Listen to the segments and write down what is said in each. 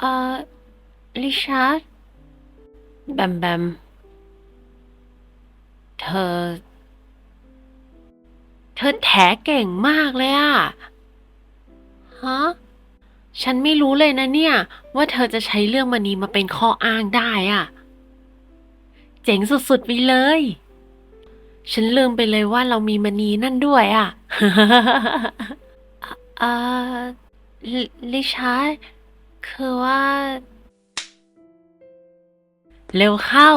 เอ่อลิช เธอแถเก่งมากเลยอะฮะ ฉันไม่รู้เลยนะเนี่ย ว่าเธอจะใช้เรื่องมณีมาเป็นข้ออ้างได้อะเจ๋งสุดๆไปเลย ฉันลืมไปเลยว่าเรามีมณีนั่นด้วยอะเออลิลิชาร์ดคือว่า เร็วเข้า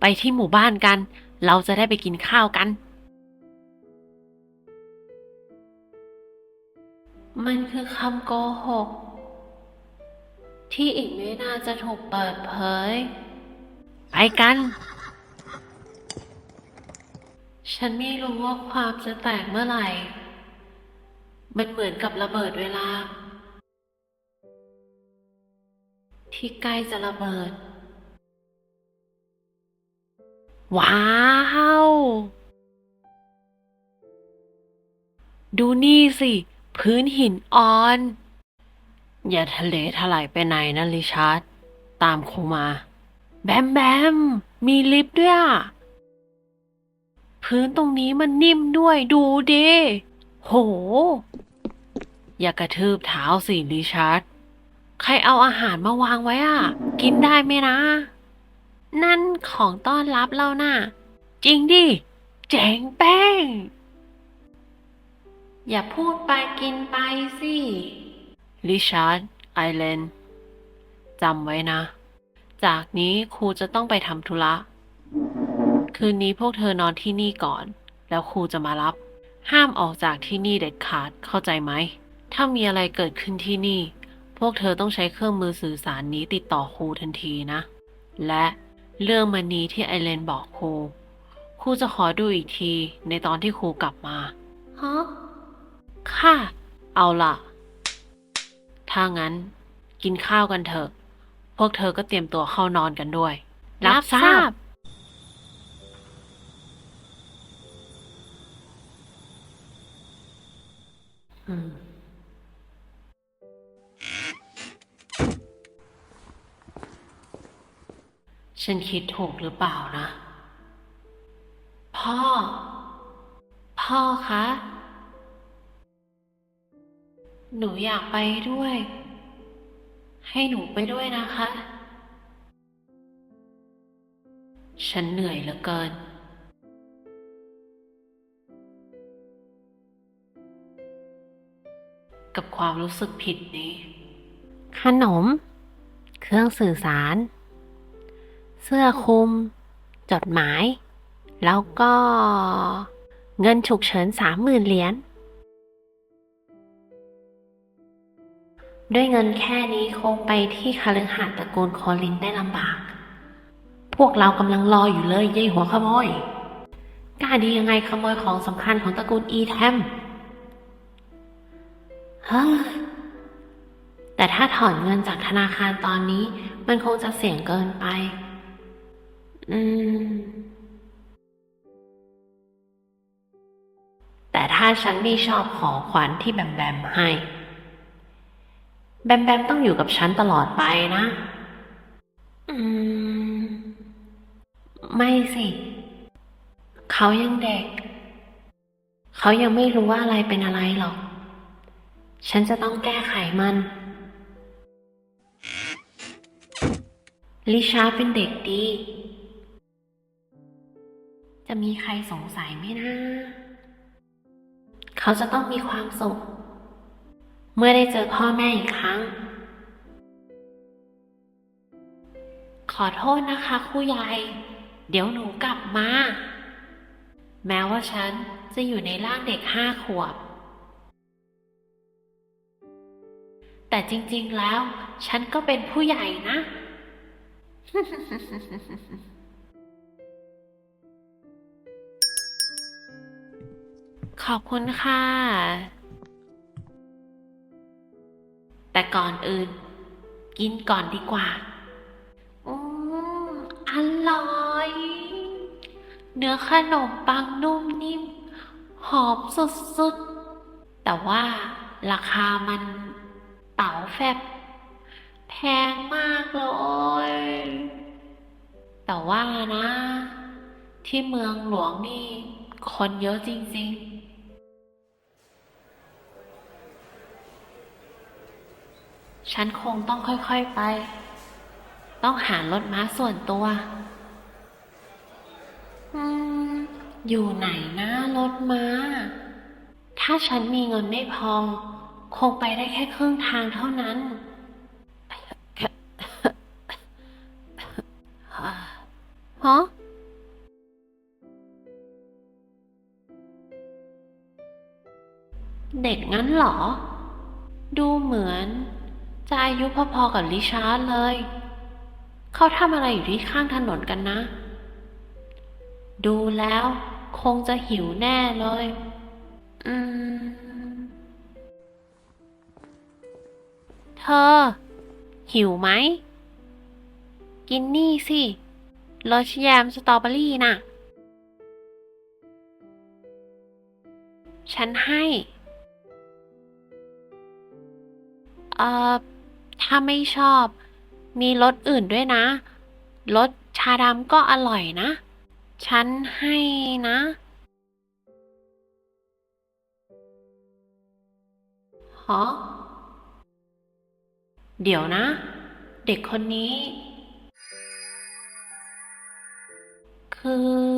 ไปที่หมู่บ้านกัน เราจะได้ไปกินข้าวกัน มันคือคำโกหก ที่อีกไม่นานจะถูกเปิดเผย ไปกัน ฉันไม่รู้ว่าความจะแตกเมื่อไหร่ มันเหมือนกับระเบิดเวลา ที่ใกล้จะระเบิด ว้าว ดูนี่สิ พื้นหินอ่อน อย่าทะเลถลายไปไหนนะลิชาร์ดตามครูมา แบมแบม มีลิฟต์ด้วยอะพื้นตรงนี้มันนิ่มด้วยดูดิโห อย่ากระทืบเท้าสิลิชาร์ดใครเอาอาหารมาวางไว้อะ กินได้ไหมนะ นั่นของต้อนรับเราน่ะ จริงดิเจ๋งแป้ง อย่าพูดไปกินไปสิลิชาร์ดไอเลนจำไว้นะ จากนี้ครูจะต้องไปทำธุระ คืนนี้พวกเธอนอนที่นี่ก่อน แล้วครูจะมารับ ห้ามออกจากที่นี่เด็ดขาดเข้าใจไหม ถ้ามีอะไรเกิดขึ้นที่นี่ พวกเธอต้องใช้เครื่องมือสื่อสารนี้ติดต่อครูทันทีนะ และ เรื่องมันนี้ที่ไอเลนบอกครู ครูจะขอดูอีกทีในตอนที่ครูกลับมา ฮะ ค่ะ เอาล่ะ ถ้างั้น กินข้าวกันเถอะ พวกเธอก็เตรียมตัวเข้านอนกันด้วย รับทราบ อืม ฉันคิดถูกหรือเปล่านะ พ่อ พ่อคะ หนูอยากไปด้วย ให้หนูไปด้วยนะคะ ฉันเหนื่อยเหลือเกิน กับความรู้สึกผิดนี้ ขนม เครื่องสื่อสาร เสื้อคลุม จดหมาย แล้วก็เงินฉุกเฉินสามหมื่นเหรียญ ด้วยเงินแค่นี้คงไปที่คาลือหาดตระกูลโคลินได้ลำบาก พวกเรากำลังรออยู่เลยยายหัวขโมย กล้าดียังไงขโมยของสำคัญของตระกูลอีแทมเฮ้ยแต่ถ้าถอนเงินจากธนาคารตอนนี้มันคงจะเสี่ยงเกินไป แต่ถ้าฉันไม่ชอบขอขวัญที่แบมแบมให้ แบมแบมต้องอยู่กับฉันตลอดไปนะ อืม ไม่สิ เขายังเด็ก เขายังไม่รู้ว่าอะไรเป็นอะไรหรอก ฉันจะต้องแก้ไขมันลิชาเป็นเด็กดี จะมีใครสงสัยไหมนะ เขาจะต้องมีความสุข เมื่อได้เจอพ่อแม่อีกครั้ง ขอโทษนะคะครูใหญ่ เดี๋ยวหนูกลับมา แม้ว่าฉันจะอยู่ในร่างเด็กห้าขวบ แต่จริงๆแล้ว ฉันก็เป็นผู้ใหญ่นะ ขอบคุณค่ะ แต่ก่อนอื่น กินก่อนดีกว่า อืมอร่อย เนื้อขนมปังนุ่มนิ่ม หอมสุดๆ แต่ว่าราคามันเต๋าแฟบ แพงมากเลย แต่ว่านะ ที่เมืองหลวงนี่ คนเยอะจริง ๆ ฉันคงต้องค่อยๆไป ต้องหารถม้าส่วนตัว อืม อยู่ไหนนะรถม้า ถ้าฉันมีเงินไม่พอ คงไปได้แค่ครึ่งทางเท่านั้น ฮะเด็กงั้นเหรอ ดูเหมือน จะอายุพอๆกับลิชาร์ดเลย เขาทำอะไรอยู่ที่ข้างถนนกันนะ ดูแล้ว คงจะหิวแน่เลย อืม เธอ หิวไหม กินนี่สิรสแยมสตรอเบอรี่น่ะ ฉันให้ เอ่อ ถ้าไม่ชอบ มีรสอื่นด้วยนะ รสชาดำก็อร่อยนะ ฉันให้นะฮะเดี๋ยวนะ เด็กคนนี้ คือ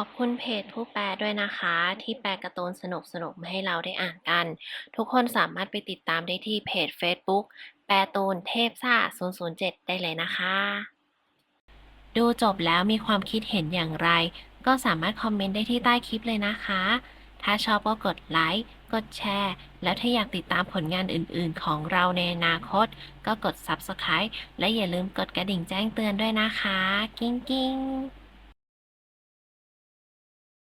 อบคุณเพจผู้แปลด้วยนะคะ ที่แปลการ์ตูนสนุกๆมาให้เราได้อ่านกัน ทุกคนสามารถไปติดตามได้ที่เพจ Facebook แปลตูนเทพซ่า 007 ได้เลยนะคะ ดูจบแล้วมีความคิดเห็นอย่างไร ก็สามารถคอมเมนต์ได้ที่ใต้คลิปเลยนะคะ ถ้าชอบก็กดไลค์ กดแชร์ แล้วถ้าอยากติดตามผลงานอื่นๆ ของเราในอนาคต ก็กด Subscribe และอย่าลืมกดกระดิ่งแจ้งเตือนด้วยนะคะ กิ้งกิ้ง